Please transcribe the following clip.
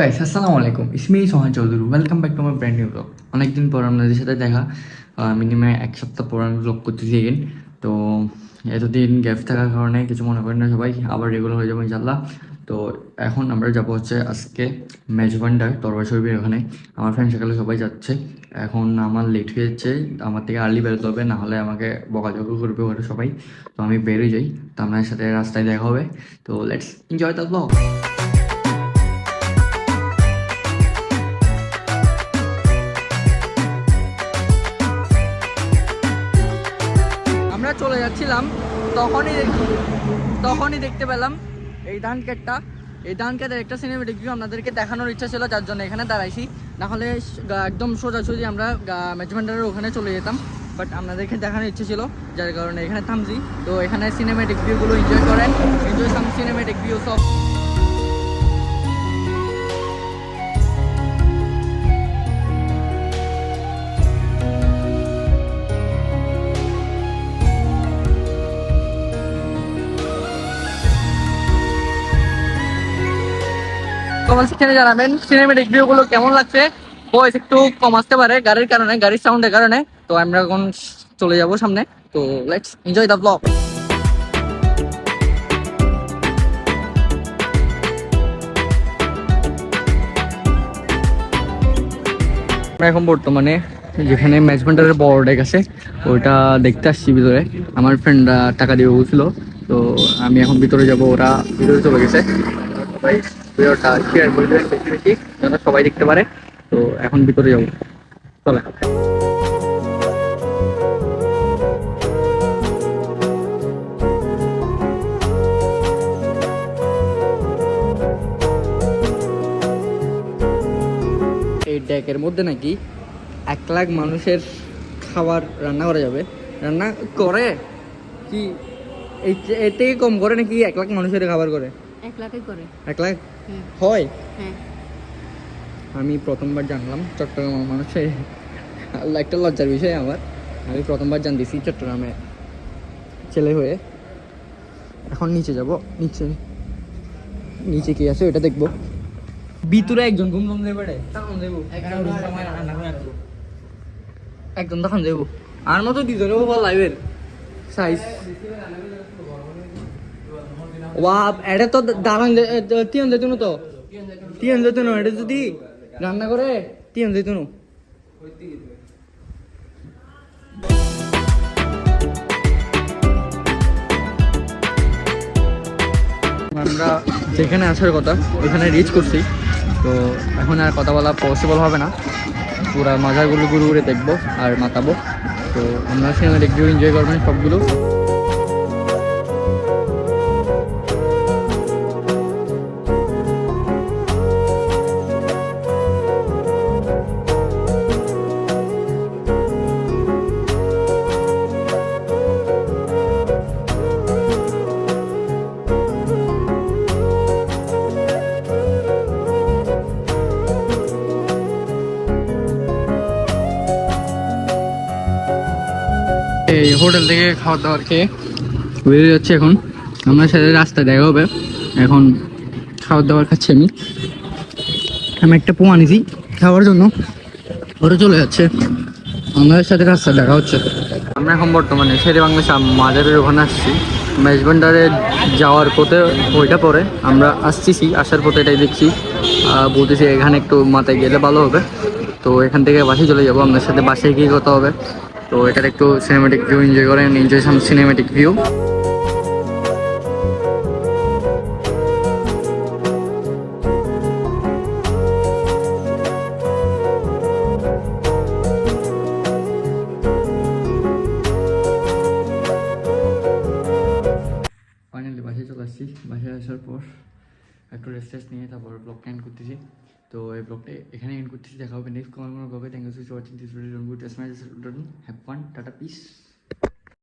Guys আসসালামু আলাইকুম। It's me Sohan Chowdhury welcome back to my brand new vlog অনেকদিন পর আপনাদের সাথে দেখা। মিনিমাম এক সপ্তাহ পর আমি ব্লগ করতেছি এগেন তো, এতদিন গ্যাপ থাকার কারণে কিছু মনে করেন না সবাই। আবার রেগুলার হয়ে যাব ইনশাল্লাহ তো, এখন আমরা যাব হচ্ছে আজকে মেজবান্ডার তরবার শরীফের ওখানে। আমার ফ্রেন্ড সকালে সবাই যাচ্ছে। এখন আমার লেট হয়ে যাচ্ছে। আমার থেকে আর্লি বেরোতে হবে, না হলে আমাকে বকাঝকা করবে ওখানে সবাই। তো আমি বেরোই যাই। তো আপনার সাথে রাস্তায় দেখা হবে। তো লেটস এনজয় দ্য ব্লগ যাচ্ছিলাম, তখনই তখনই দেখতে পেলাম এই ধান কেটটা এই ধান কেটের একটা সিনেমেটিক ভিউ আপনাদেরকে দেখানোর ইচ্ছা ছিল, যার জন্য এখানে দাঁড়াইছি। না হলে স- গা- একদম সোজাসুজি আমরা ম্যাজমেন্টারের ওখানে চলে যেতাম। বাট আপনাদেরকে দেখানোর ইচ্ছে ছিল, যার কারণে এখানে থামছি। তো এখানে সিনেমেটিক ভিউগুলো এনজয় করেন। এনজয় সাম সিনেমেটিক ভিউ সব কমেন্ট সেকশনে জানাবেন সিনেমেটিক ভিউগুলো কেমন লাগছে? ভয়েস একটু কম আসতে পারে গাড়ির কারণে, গাড়ির সাউন্ডের কারণে। তো আমরা এখন চলে যাব সামনে। তো লেটস এনজয় দ্য ব্লগ আমরা এখন বর্তমানে যেখানে ম্যাচমেন্টারের বড় ডেক আছে, ওইটা দেখতে আসছি ভিতরে। আমার ফ্রেন্ডরা টাকা দিয়ে বলছিল, তো আমি এখন ভিতরে যাব, ওরা ভিতরে চলে গেছে। ভিডিওটা শেয়ার করে দেবেন বেশি বেশি যেন সবাই দেখতে পারে। তো এখন ভিতরে যাব। চলে। এই ডেকের মধ্যে নাকি এক লাখ মানুষের খাবার রান্না করা যাবে। রান্না করে? কি এর থেকে কম করে নাকি এক লাখ মানুষের খাবার করে? এক লাখে করে। এক লাখ হয়? হ্যাঁ। আমি প্রথমবার জানলাম চট্টগ্রাম মানুষের আল্লাহ, একটা লজ্জার বিষয় আমার। আমি প্রথমবার জানতেছি চট্টগ্রামে ছেলে হয়ে। এখন নিচে যাব। নিচে। নিচে কি আছে ওটা দেখব। ভিতরে একজন ঘুম ঘুম দেবে তখন একজন তখন দেবো। আর মতো দুজনে বল লাইভের সাইজ ওয়াপ, এটা তো দাঁড়ান তিন যেতুন তো। তিন যেতুন এটা যদি রান্না করে, তিন যেতুন আমরা যেখানে আসার কথা এখানে রিচ করছি। তো এখন আর কথা বলা পসিবল হবে না। পুরা মাজারগুলো ঘুরে ঘুরে দেখব আর মাতাবো। তো আমরা সিনেমাটিক ভিউ এনজয় করবেন সবগুলো। এই হোটেল থেকে খাওয়া দাওয়ার খেয়ে বেরিয়ে যাচ্ছে এখন। আমার সাথে রাস্তা দেখা হবে। এখন খাওয়ার দাওয়ার খাচ্ছি আমি। আমি একটা পোয়া নিছি খাওয়ার জন্য। ওরা চলে যাচ্ছে। আমাদের সাথে রাস্তা দেখা হচ্ছে। আমরা এখন বর্তমানে শেরে বাংলা মাজারের ওখানে আসছি। মেজবান্ডারে যাওয়ার পথে ওইটা পরে আমরা আসতেছি আসার পথে এটাই দেখছি। বলতেছি এখানে একটু মাথায় গেলে ভালো হবে। তো এখান থেকে বাসে চলে যাব। আপনার সাথে বাসে গিয়ে কথা হবে। তো এটার একটু সিনেমেটিক ভিউ এনজয় করেন enjoy some cinematic view finally বাসায় চলে আসছি। বাসায় আসার পর একটু রেস্ট টেস্ট নিয়ে তারপর ব্লগটা এন্ড করতেছি। তো এই ব্লগটা এখানে এন্ড করতেছি দেখা হবে নেক্সট কোনো কোনো ব্লগে thank you so watching this video don't good as my have fun tata peace